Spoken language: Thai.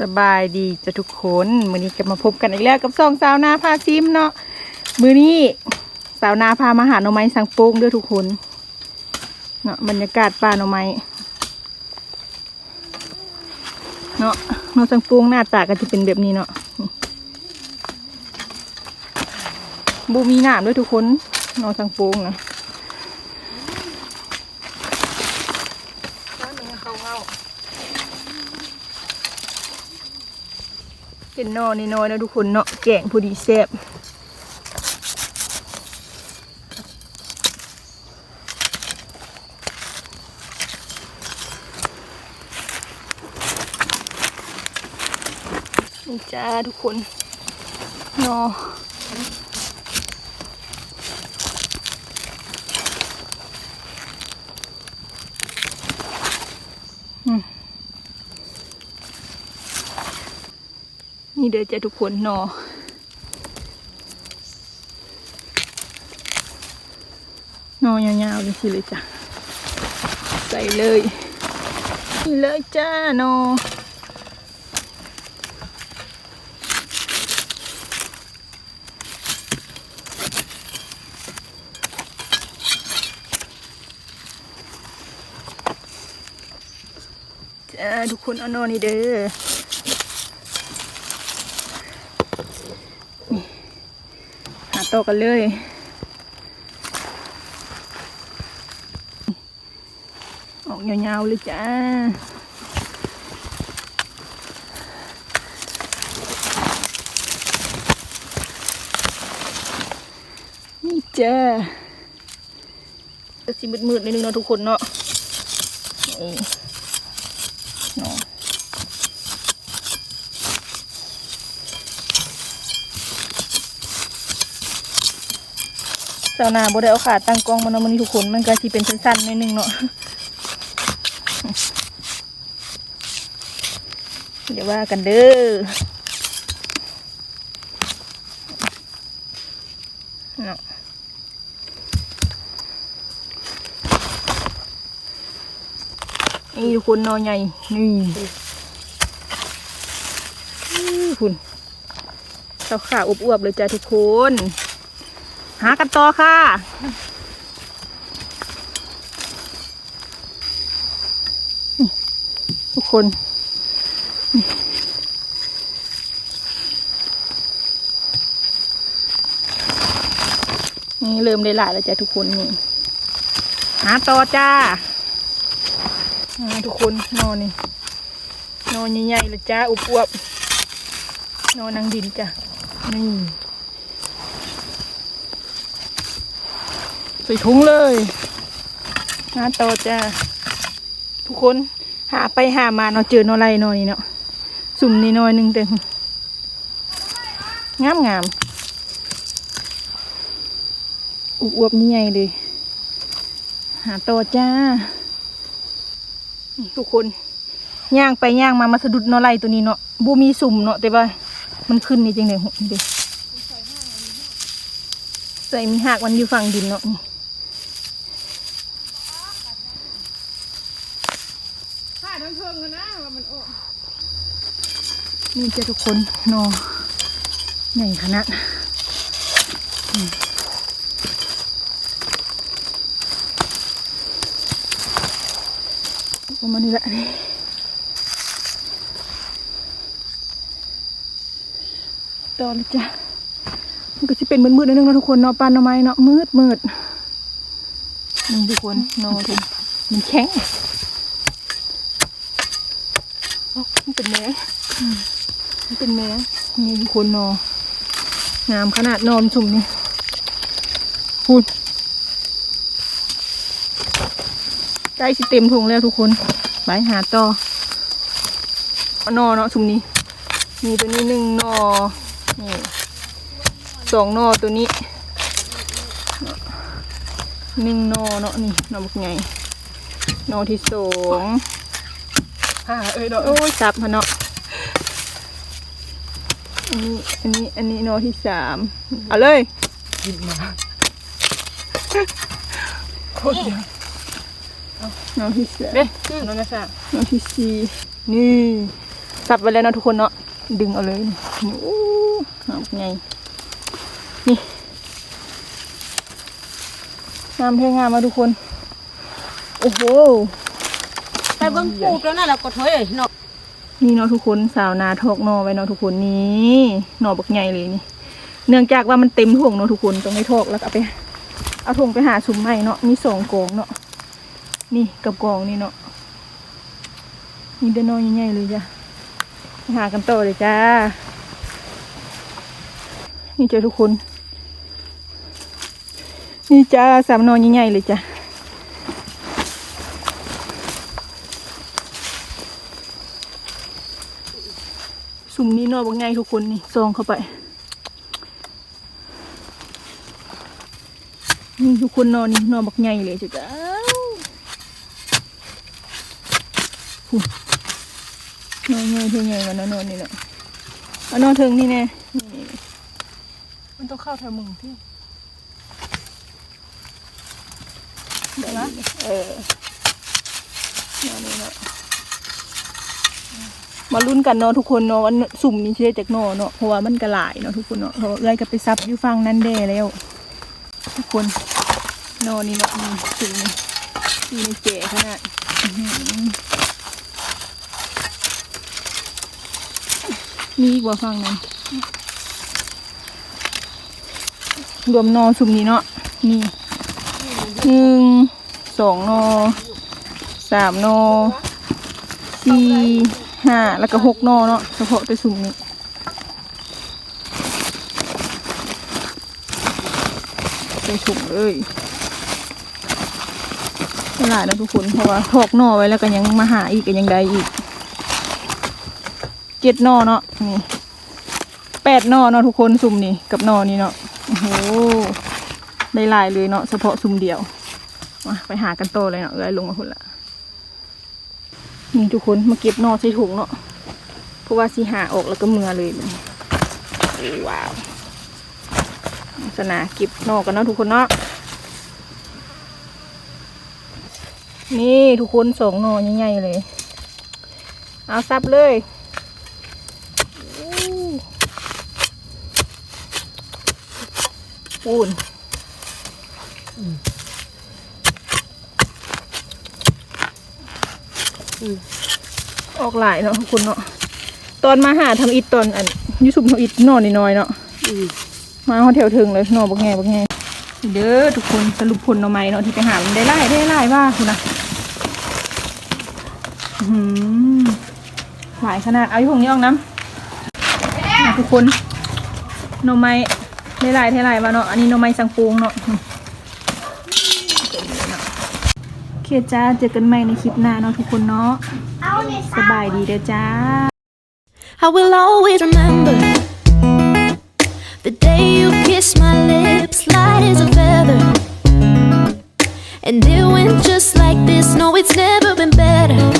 สบายดีจะทุกคนมือนี้ก็มาพบกันอีกแล้วกับสองสาวนาพาซิมเนาะมือนี้สาวนาพามาหาหน่อไม้สังโป่งด้อทุกคนเนาะบรรยากาศป่าหน่อไม้เนาะหน่อสังโป่งหน้าตาก็จะเป็นแบบนี้เนาะบูมีหนามด้วยทุกคนหน่อสังโป่งนะ เป็นนอนน้อยนะทุกคนเนาะแกงพอดีแซ่บนี่จ้าทุกคนนอ นี่เดี๋ยวจะทุกคนนอนอยาวๆเลยสิเลยจ้ะ ใส่เลย นี่เลยจ้านอจ้าทุกคนเอานอนนี่เด้อนี่หา ต่อกันเลย ออกยาวๆเลยจ้านี่จ้าจะสิมืดๆนิดนึงเนาะทุกคนเนาะนี่ เนาะ เจ้าหน้าบ่ได้เอาขาตั้งกล้องมาเนาะมันทุกคนมันก็สิเป็นสั้นๆนิดนึงเนาะเดี๋ยวว่ากันเด้อเนาะนี่ทุกคนนอนใหญ่นี่คุณเจ้าขาอวบๆเลยจ้ะทุกคน หากันต่อค่ะทุกคนนี่เริ่มได้หลายแล้วจ้ะทุกคนนี่หาต่อจ้าทุกคนนอนนี่นอนใหญ่ๆเลยจ้าอุบอวบนอนนังดินจ้ะนี่ ส่ถุงเลยหาต่อจ้าทุกคนหาไปหามาเนาะเจอนอไรนอนี่เนาะสุ่มนี่น้อยหนึ่งเต็มงามงามอุบอวบนี่ใหญ่เลย หาต่อจ้าทุกคนย่างไปย่างมามาสะดุดเนาะไรตัวนี้เนาะบูมีสุ่มเนาะแต่ว่ามันขึ้นนี่จริงเลยหนี่เด็ใส่มีหากมันอยู่ฝั่งดินเนาะนี่ ถ้าทั้งเพิ่งกันนะว่ามันออก นี่จะทุกคนเนาะใหญ่ขนาดอืมประมาณนี้แหละนี่ต่อเลยจ้ะมันก็จะเป็นมืดๆนิดนึงเนาะทุกคนเนาะปานหน่อไม้เนาะมืดมืดนี่ทุกคนเนาะทุกมันแข็งเอ้ามันเป็นแมงอื มันเป็นแมงนี่ทุกคนนาะงามขนาดนอนสุ่มนี่พูดใกล้สิเต็มถุงแล้วทุกคนไปหาต่อเอนอเนาะสุ่มนี้ มีตัวนี้หนึ่งนอนี่สองนอตัวนี้หนึ่งนอเนาะนี่นอบักไงนอที่สองฮ่าเอ้ยดอกโอ้ยซับฮะเนาะ อันนี้ อันนี้ อันนี้หนอที่สาม เอาเลยกินมาโคตรเยอะหนอที่สามเด้ชื่อน้องนะจ๊ะหนที่สี่นี่ซับไว้แล้วเนาะทุกคนเนาะ ดึงเอาเลยนี่นี่อู้น้ำไง นี่น้ำเท่งามมาทุกคน โอ้โห ไปเบิ่งปูแล้วน่ะเราก็ถอยเนาะ นี่เนาะทุกคนสาวนาทอกนอไว้เนาะทุกคนนี่หนอบักใหญ่เลยนี่ เนื่องจากว่ามันเต็มถุงเนาะทุกคนต้องให้ทอกแล้วก็เอาไป เอาถุงไปหาสุมใหม่เนาะมีสองกองเนาะนี่กับกองนี่เนาะนี่เด้อนอใหญ่เลยจ้ะไปหากันต่อเลยจ้า นี่เจ้ะทุกคน นี่จ้าสามนอนใหญ่ๆเลยจ้ะ สุ่มนี้นอกบักไงทุกคนนี่ซองเข้าไป นี่ทุกคนนอนนี่นอนบักไงเลยจ้ะจ้าหุ่นนอนไงเท่าไงกันนอนนี่แหละเอานอนเทิงนี่แน่นี่มันต้องเข้าแถวมึงที่เดี๋ยวนะเออนอนนี่เนาะ มาลุ้นกันเนาะทุกคนเนาะว่าสุ่มนี้เชื่อจากนอเนาะเพราะว่ามันกระหลายเนาะทุกคนเนาะเพราะเอ้อยก็ไปซับอยู่ฟังนั่นเด้แล้ว ทุกคนนอนนี่เนาะนี่สุ่มนี่เจ๋ขนาดมีอีกว่าฟังนั้นรวมนอสุ่มนี้เนาะนี่หนึ่งสองนอสามนอสี่ ห้าแล้วก็หกนอเนาะเฉพาะแต่สุ่มนี้ใส่ถุงเลยตลาดนะทุกคนเพราะว่าทอกนอไว้แล้วก็ยังมาหาอีกก็ยังได้อีกเจ็ดนอเนาะนี่แปดนอเนาะทุกคนสุ่มนี่กับนอนี่เนาะโอ้โหได้หลายเลยเนาะเฉพาะสุ่มเดียวมาไปหากันโตเลยเนาะเอ้ยลงมาพุ่นละ นี่ทุกคนมาเก็บนอใส่ถุงเนาะเพราะว่าสีหาออกแล้วก็เมือเลยว้าวสนาเก็บนอกกันเนาะทุกคนเนาะนี่ทุกคนสองนอใหญ่ๆเลย เอาซับเลยอู้ปูน ออกหลายเนาะทุกคนเนาะตอนมาหาทำอิดตอนอันอยุสุมทำอิดหน่อน้อยๆเนาะอืมมาเขาแถวถึงเลยหน่อบักแงบักแงเด้อทุกคนสรุปผลหน่อไม้เนาะที่ไปหามันได้ไล่ได้ไล่ว่าคุณนะอื้อหือหลายขนาดเอาอยู่ของนี้ออกน้ำอะทุกคนหน่อไม้ได้ไล่ได้ไล่ว่าเนาะอันนี้หน่อไม้สังปูงเนาะอืมโอ เคจ้าเจอกันใหม่ในคลิปหน้าเนาะทุกคนเนาะสบายดีเด้อจ้า I will always remember the day you kissed my lips, light as a feather. And it went just like this. No, it's never been better than the summer